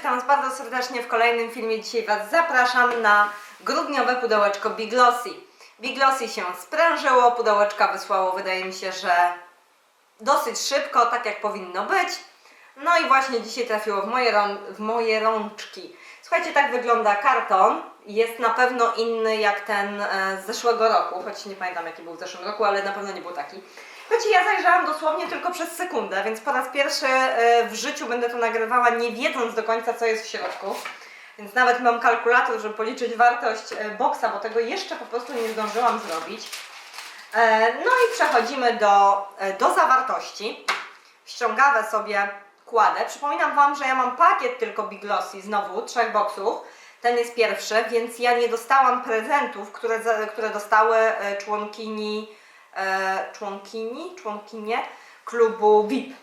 witam Was bardzo serdecznie w kolejnym filmie. Dzisiaj Was zapraszam na grudniowe pudełeczko Big Glossy. Big Glossy się sprężyło, pudełeczka wysłało, wydaje mi się, że dosyć szybko, tak jak powinno być. No i właśnie dzisiaj trafiło w moje, w moje rączki. Słuchajcie, tak wygląda karton. Jest na pewno inny jak ten e, z zeszłego roku, choć nie pamiętam jaki był w zeszłym roku, ale na pewno nie był taki. Słuchajcie, ja zajrzałam dosłownie tylko przez sekundę, więc po raz pierwszy e, w życiu będę to nagrywała nie wiedząc do końca co jest w środku. Więc nawet mam kalkulator, żeby policzyć wartość e, boksa, bo tego jeszcze po prostu nie zdążyłam zrobić. E, No i przechodzimy do, do zawartości. Ściągawę sobie kładę. Przypominam Wam, że ja mam pakiet tylko Big Glossy, znowu, trzech boksów. Ten jest pierwszy, więc ja nie dostałam prezentów, które, które dostały członkini, członkini, członkinie klubu VIP.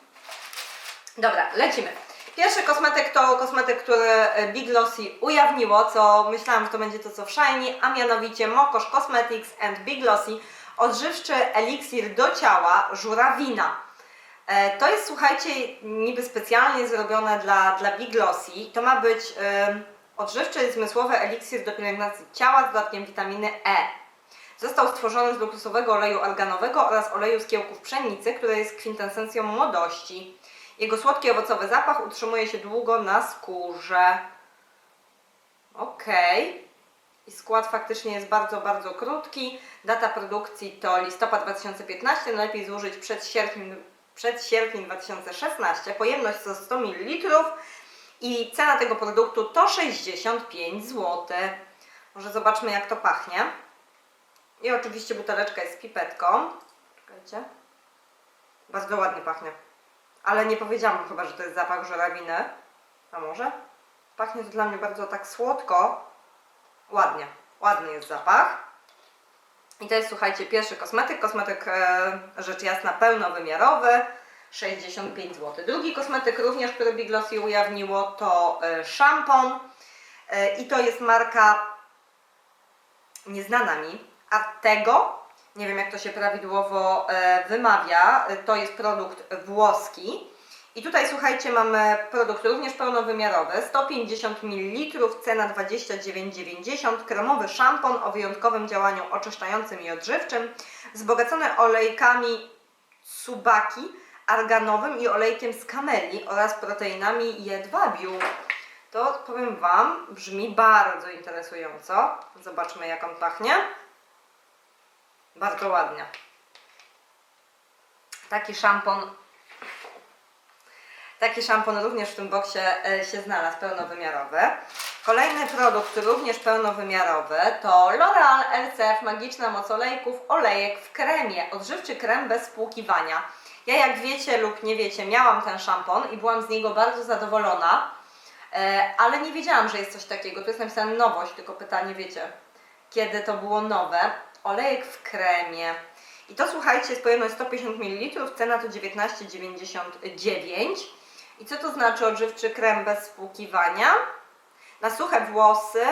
Dobra, lecimy. Pierwszy kosmetyk to kosmetyk, który e, Big Glossy ujawniło, co myślałam, że to będzie to co w Shiny, a mianowicie Mokosz Cosmetics and Big Glossy odżywczy eliksir do ciała żurawina. E, To jest, słuchajcie, niby specjalnie zrobione dla, dla Big Glossy. To ma być e, odżywczy zmysłowy eliksir do pielęgnacji ciała z dodatkiem witaminy E. Został stworzony z luksusowego oleju arganowego oraz oleju z kiełków pszenicy, który jest kwintesencją młodości. Jego słodki owocowy zapach utrzymuje się długo na skórze. Okej. I skład faktycznie jest bardzo, bardzo krótki. Data produkcji to listopad 2015. Najlepiej złożyć przed sierpniem, przed sierpniem 2016. Pojemność to 100 ml. I cena tego produktu to 65 zł. Może zobaczmy jak to pachnie. I oczywiście buteleczka jest z pipetką. Czekajcie. Bardzo ładnie pachnie. Ale nie powiedziałam chyba, że to jest zapach żurawiny. A może? Pachnie to dla mnie bardzo tak słodko. Ładnie. Ładny jest zapach. I to jest, słuchajcie, pierwszy kosmetyk. Kosmetyk, e, rzecz jasna, pełnowymiarowy. 65 zł. Drugi kosmetyk również, który Big ujawniło, to e, szampon. E, I to jest marka nieznana mi. A tego, nie wiem jak to się prawidłowo e, wymawia, e, to jest produkt włoski. I tutaj słuchajcie, mamy produkt również pełnowymiarowy, 150 ml, cena 29,90, kremowy szampon o wyjątkowym działaniu oczyszczającym i odżywczym, wzbogacony olejkami subaki, arganowym i olejkiem z kameli oraz proteinami jedwabiu. To powiem Wam, brzmi bardzo interesująco. Zobaczmy jak on pachnie. Bardzo ładnie. Taki szampon Taki szampon również w tym boksie e, się znalazł, pełnowymiarowy. Kolejny produkt, również pełnowymiarowy, to L'Oreal LCF Magiczna Moc Olejków Olejek w kremie. Odżywczy krem bez spłukiwania. Ja jak wiecie lub nie wiecie, miałam ten szampon i byłam z niego bardzo zadowolona, e, ale nie wiedziałam, że jest coś takiego. Tu jest napisane nowość, tylko pytanie, wiecie, kiedy to było nowe. Olejek w kremie. I to słuchajcie, jest pojemność 150 ml, cena to 19,99. I co to znaczy odżywczy krem bez spłukiwania? Na suche włosy,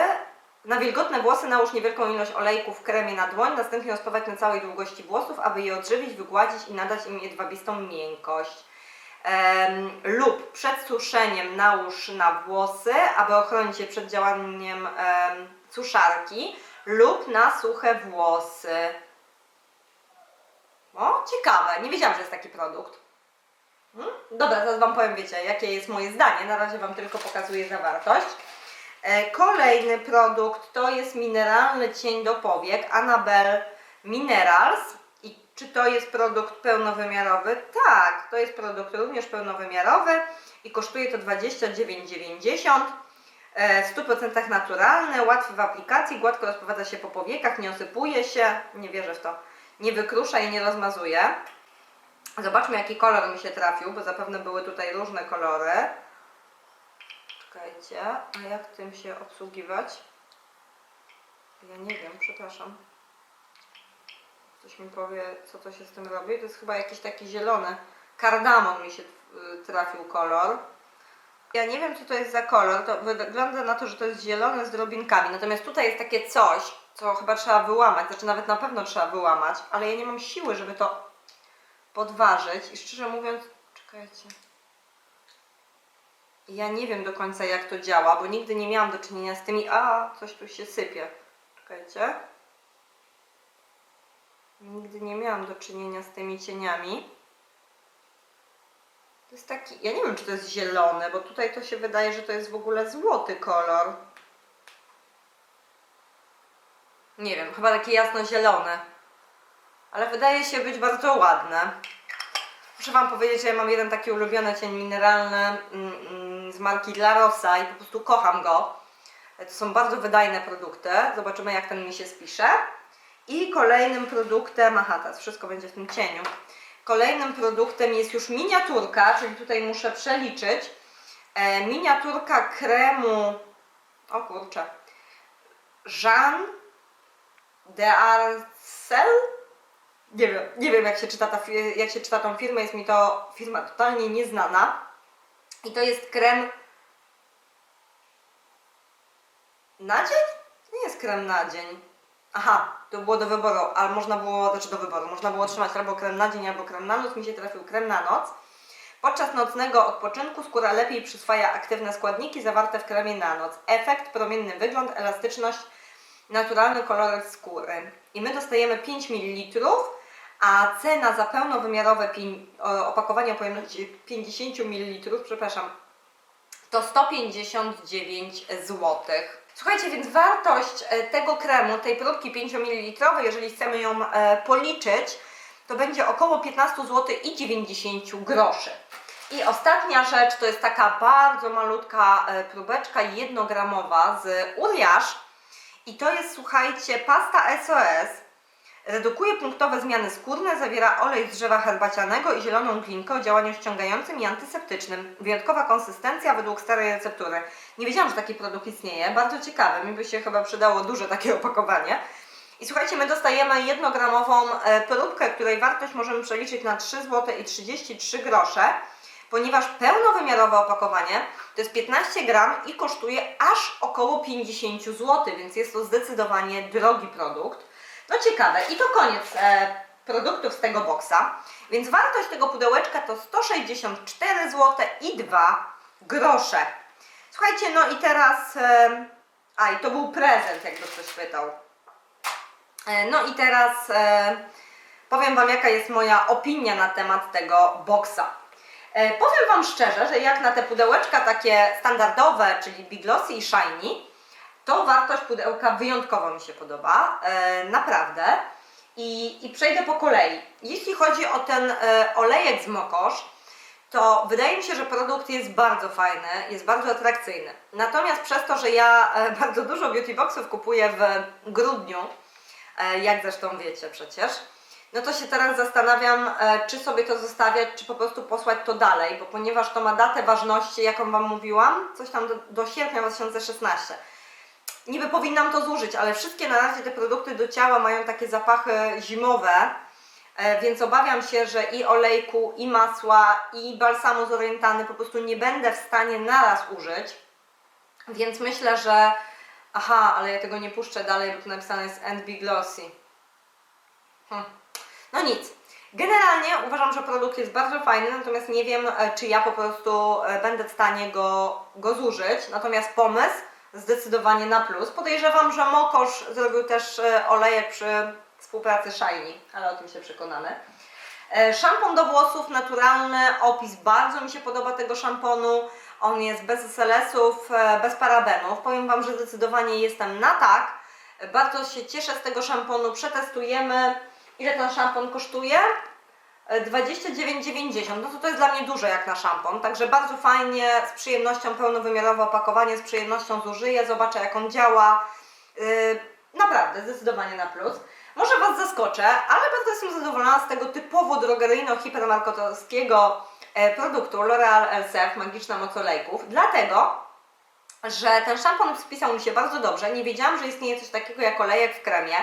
na wilgotne włosy nałóż niewielką ilość olejku w kremie na dłoń, następnie rozpływać na całej długości włosów, aby je odżywić, wygładzić i nadać im jedwabistą miękkość. Em, lub przed suszeniem nałóż na włosy, aby ochronić je przed działaniem em, suszarki, lub na suche włosy. O, ciekawe, nie wiedziałam, że jest taki produkt. Hmm? Dobra, zaraz Wam powiem, wiecie, jakie jest moje zdanie. Na razie Wam tylko pokazuję zawartość. E, Kolejny produkt to jest mineralny cień do powiek Annabelle Minerals. I czy to jest produkt pełnowymiarowy? Tak, to jest produkt również pełnowymiarowy i kosztuje to 29,90. E, W 100% naturalny, łatwy w aplikacji, gładko rozprowadza się po powiekach, nie osypuje się, nie wierzę w to, nie wykrusza i nie rozmazuje. Zobaczmy jaki kolor mi się trafił, bo zapewne były tutaj różne kolory. Czekajcie, a jak tym się obsługiwać? Ja nie wiem, przepraszam. Ktoś mi powie, co to się z tym robi. To jest chyba jakiś taki zielony. Kardamon mi się y, trafił kolor. Ja nie wiem, co to jest za kolor. To wygląda na to, że to jest zielone z drobinkami. Natomiast tutaj jest takie coś, co chyba trzeba wyłamać. Znaczy nawet na pewno trzeba wyłamać, ale ja nie mam siły, żeby to podważyć. I szczerze mówiąc, czekajcie. Ja nie wiem do końca jak to działa, bo nigdy nie miałam do czynienia z tymi... A, coś tu się sypie. Czekajcie. Nigdy nie miałam do czynienia z tymi cieniami. To jest taki... Ja nie wiem, czy to jest zielone, bo tutaj to się wydaje, że to jest w ogóle złoty kolor. Nie wiem, chyba takie jasno-zielone. Ale wydaje się być bardzo ładne. Muszę Wam powiedzieć, że ja mam jeden taki ulubiony cień mineralny mm, mm, z marki Dla Rosa i po prostu kocham go. To są bardzo wydajne produkty. Zobaczymy jak ten mi się spisze. I kolejnym produktem, aha teraz wszystko będzie w tym cieniu. Kolejnym produktem jest już miniaturka, czyli tutaj muszę przeliczyć. E, miniaturka kremu, o kurczę, Jean d'Arcel? Nie wiem, nie wiem jak się, czyta ta, jak się czyta tą firmę, jest mi to firma totalnie nieznana. I to jest krem na dzień? To nie jest krem na dzień. Aha, to było do wyboru, ale można było, znaczy do wyboru, można było otrzymać albo krem na dzień, albo krem na noc. Mi się trafił krem na noc. Podczas nocnego odpoczynku skóra lepiej przyswaja aktywne składniki zawarte w kremie na noc. Efekt, promienny wygląd, elastyczność, naturalny kolor skóry. I my dostajemy 5 ml, a cena za pełnowymiarowe opakowanie o pojemności 50 ml, przepraszam, to 159 zł. Słuchajcie, więc wartość e, tego kremu, tej próbki 5 ml, jeżeli chcemy ją e, policzyć, to będzie około 15 zł i 90 groszy. I ostatnia rzecz to jest taka bardzo malutka e, próbeczka jednogramowa z Uriaż. I to jest, słuchajcie, pasta SOS. Redukuje punktowe zmiany skórne, zawiera olej z drzewa herbacianego i zieloną glinkę o działaniu ściągającym i antyseptycznym. Wyjątkowa konsystencja według starej receptury. Nie wiedziałam, że taki produkt istnieje. Bardzo ciekawe. Mi by się chyba przydało duże takie opakowanie. I słuchajcie, my dostajemy jednogramową e, próbkę, której wartość możemy przeliczyć na 3 zł i 33 grosze, ponieważ pełnowymiarowe opakowanie to jest 15 gram i kosztuje aż około 50 zł, więc jest to zdecydowanie drogi produkt. No ciekawe. I to koniec e, produktów z tego boksa. Więc wartość tego pudełeczka to 164 zł i 2 grosze. Słuchajcie, no i teraz... E, a, i to był prezent, jakby ktoś pytał. E, No i teraz e, powiem Wam, jaka jest moja opinia na temat tego boksa. E, powiem Wam szczerze, że jak na te pudełeczka takie standardowe, czyli Big Glossy i Shiny, to wartość pudełka wyjątkowo mi się podoba, e, naprawdę. I, I przejdę po kolei. Jeśli chodzi o ten e, olejek z Mokosz, to wydaje mi się, że produkt jest bardzo fajny, jest bardzo atrakcyjny. Natomiast przez to, że ja e, bardzo dużo beauty boxów kupuję w grudniu, jak zresztą wiecie przecież, no to się teraz zastanawiam, czy sobie to zostawiać, czy po prostu posłać to dalej, bo ponieważ to ma datę ważności, jaką Wam mówiłam, coś tam do, do sierpnia 2016. Niby powinnam to zużyć, ale wszystkie na razie te produkty do ciała mają takie zapachy zimowe, e, więc obawiam się, że i olejku, i masła, i balsamu z orientany po prostu nie będę w stanie naraz użyć. Więc myślę, że aha, ale ja tego nie puszczę dalej, bo tu napisane jest and be glossy. Hm. No nic. Generalnie uważam, że produkt jest bardzo fajny, natomiast nie wiem, e, czy ja po prostu e, będę w stanie go, go zużyć. Natomiast pomysł zdecydowanie na plus. Podejrzewam, że Mokosz zrobił też e, olejek przy współpracy Shiny, ale o tym się przekonamy. E, Szampon do włosów naturalny, opis bardzo mi się podoba tego szamponu. On jest bez SLS-ów, e, bez parabenów. Powiem Wam, że zdecydowanie jestem na tak. Bardzo się cieszę z tego szamponu. Przetestujemy. Ile ten szampon kosztuje? E, 29,90. No to to jest dla mnie dużo jak na szampon. Także bardzo fajnie, z przyjemnością pełnowymiarowe opakowanie, z przyjemnością zużyję, zobaczę jak on działa. Yy, naprawdę, zdecydowanie na plus. Może Was zaskoczę, ale bardzo jestem zadowolona z tego typowo drogeryjno-hipermarketerskiego e, produktu L'Oreal LCF Magiczna Moc Olejków, dlatego, że ten szampon spisał mi się bardzo dobrze. Nie wiedziałam, że istnieje coś takiego jak olejek w kremie.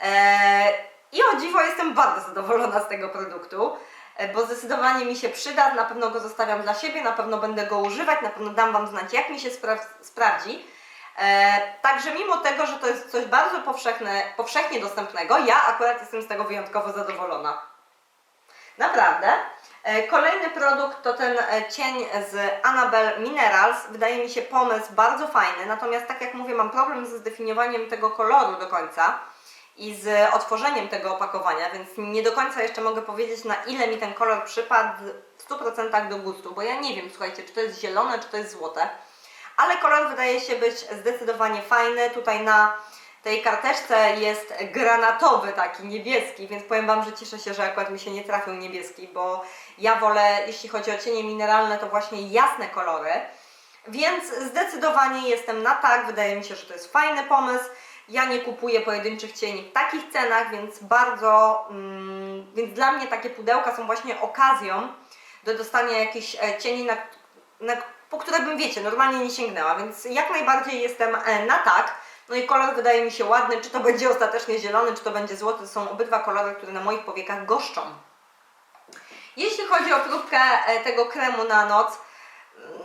E, I o dziwo jestem bardzo zadowolona z tego produktu, e, bo zdecydowanie mi się przyda. Na pewno go zostawiam dla siebie, na pewno będę go używać, na pewno dam Wam znać, jak mi się spra- sprawdzi. E, także mimo tego, że to jest coś bardzo powszechne, powszechnie dostępnego, ja akurat jestem z tego wyjątkowo zadowolona. Naprawdę. E, Kolejny produkt to ten e, cień z Annabelle Minerals. Wydaje mi się pomysł bardzo fajny, natomiast tak jak mówię, mam problem ze zdefiniowaniem tego koloru do końca i z otworzeniem tego opakowania, więc nie do końca jeszcze mogę powiedzieć, na ile mi ten kolor przypadł w 100% do gustu, bo ja nie wiem, słuchajcie, czy to jest zielone, czy to jest złote, ale kolor wydaje się być zdecydowanie fajny. Tutaj na tej karteczce jest granatowy, taki niebieski, więc powiem Wam, że cieszę się, że akurat mi się nie trafił niebieski, bo ja wolę, jeśli chodzi o cienie mineralne, to właśnie jasne kolory. Więc zdecydowanie jestem na tak, wydaje mi się, że to jest fajny pomysł. Ja nie kupuję pojedynczych cieni w takich cenach, więc bardzo, mm, więc dla mnie takie pudełka są właśnie okazją do dostania jakichś e, cieni, na, na, po które bym, wiecie, normalnie nie sięgnęła, więc jak najbardziej jestem e, na tak. No i kolor wydaje mi się ładny, czy to będzie ostatecznie zielony, czy to będzie złoty, to są obydwa kolory, które na moich powiekach goszczą. Jeśli chodzi o próbkę e, tego kremu na noc,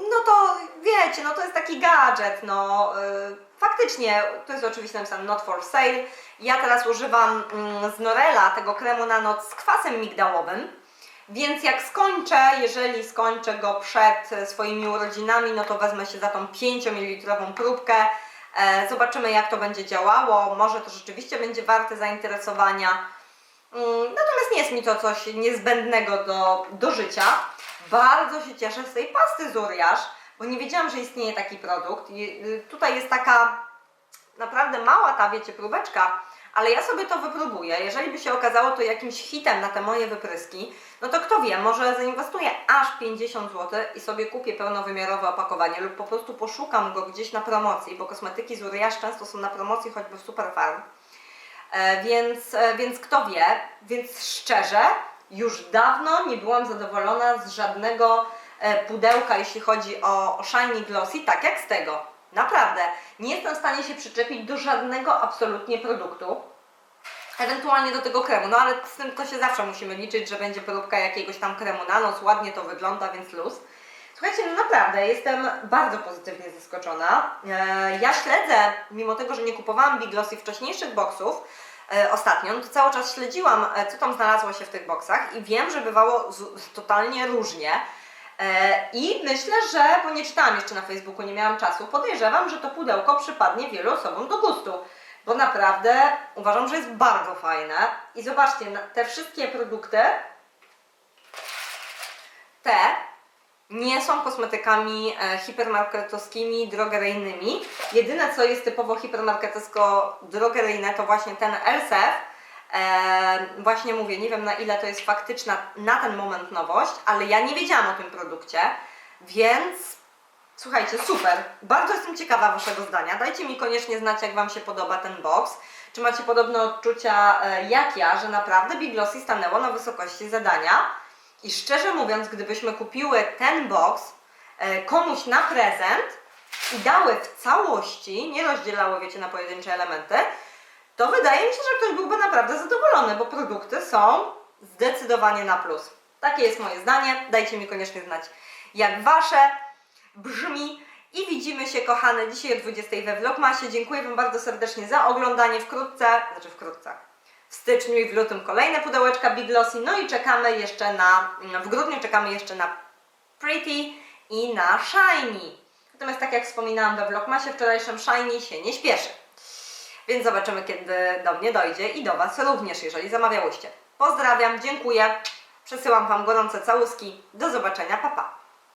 no to wiecie, no to jest taki gadżet, no y, faktycznie, to jest oczywiście napisane not for sale. Ja teraz używam mm, z Norela tego kremu na noc z kwasem migdałowym, więc jak skończę, jeżeli skończę go przed swoimi urodzinami, no to wezmę się za tą 5 ml próbkę. E, Zobaczymy jak to będzie działało, może to rzeczywiście będzie warte zainteresowania. Mm, Natomiast nie jest mi to coś niezbędnego do, do życia. Bardzo się cieszę z tej pasty Zuriasz, bo nie wiedziałam, że istnieje taki produkt. I, y, Tutaj jest taka naprawdę mała ta, wiecie, próbeczka, ale ja sobie to wypróbuję. Jeżeli by się okazało to jakimś hitem na te moje wypryski, no to kto wie, może zainwestuję aż 50 zł i sobie kupię pełnowymiarowe opakowanie lub po prostu poszukam go gdzieś na promocji, bo kosmetyki z często są na promocji, choćby w Superfarm. E, więc, e, więc kto wie, więc szczerze, już dawno nie byłam zadowolona z żadnego e, pudełka, jeśli chodzi o, Shiny Glossy, tak jak z tego. Naprawdę, nie jestem w stanie się przyczepić do żadnego absolutnie produktu. Ewentualnie do tego kremu, no ale z tym to się zawsze musimy liczyć, że będzie próbka jakiegoś tam kremu na noc, ładnie to wygląda, więc luz. Słuchajcie, no naprawdę, jestem bardzo pozytywnie zaskoczona. E, Ja śledzę, mimo tego, że nie kupowałam Big Glossy wcześniejszych boksów ostatnio, no to cały czas śledziłam, e, co tam znalazło się w tych boksach i wiem, że bywało totalnie różnie. E, I myślę, że, bo nie czytałam jeszcze na Facebooku, nie miałam czasu, podejrzewam, że to pudełko przypadnie wielu osobom do gustu. Bo naprawdę uważam, że jest bardzo fajne. I zobaczcie, te wszystkie produkty, te nie są kosmetykami e, hipermarketowskimi, drogeryjnymi. Jedyne co jest typowo hipermarketowsko-drogeryjne to właśnie ten LSF. E, właśnie mówię, nie wiem na ile to jest faktyczna na ten moment nowość, ale ja nie wiedziałam o tym produkcie, więc słuchajcie, super. Bardzo jestem ciekawa Waszego zdania. Dajcie mi koniecznie znać, jak Wam się podoba ten box. Czy macie podobne odczucia e, jak ja, że naprawdę Big Glossy stanęło na wysokości zadania? I szczerze mówiąc, gdybyśmy kupiły ten box e, komuś na prezent i dały w całości, nie rozdzielały, wiecie, na pojedyncze elementy, to wydaje mi się, że ktoś byłby naprawdę zadowolony, bo produkty są zdecydowanie na plus. Takie jest moje zdanie. Dajcie mi koniecznie znać, jak wasze brzmi. I widzimy się, kochane, dzisiaj o 20 we Vlogmasie. Dziękuję Wam bardzo serdecznie za oglądanie wkrótce, znaczy wkrótce, w styczniu i w lutym kolejne pudełeczka Big Glossy. No i czekamy jeszcze na, w grudniu czekamy jeszcze na Pretty i na Shiny. Natomiast tak jak wspominałam we Vlogmasie wczorajszym, Shiny się nie śpieszy. Więc zobaczymy, kiedy do mnie dojdzie i do Was również, jeżeli zamawiałyście. Pozdrawiam, dziękuję, przesyłam Wam gorące całuski. Do zobaczenia, papa. Pa.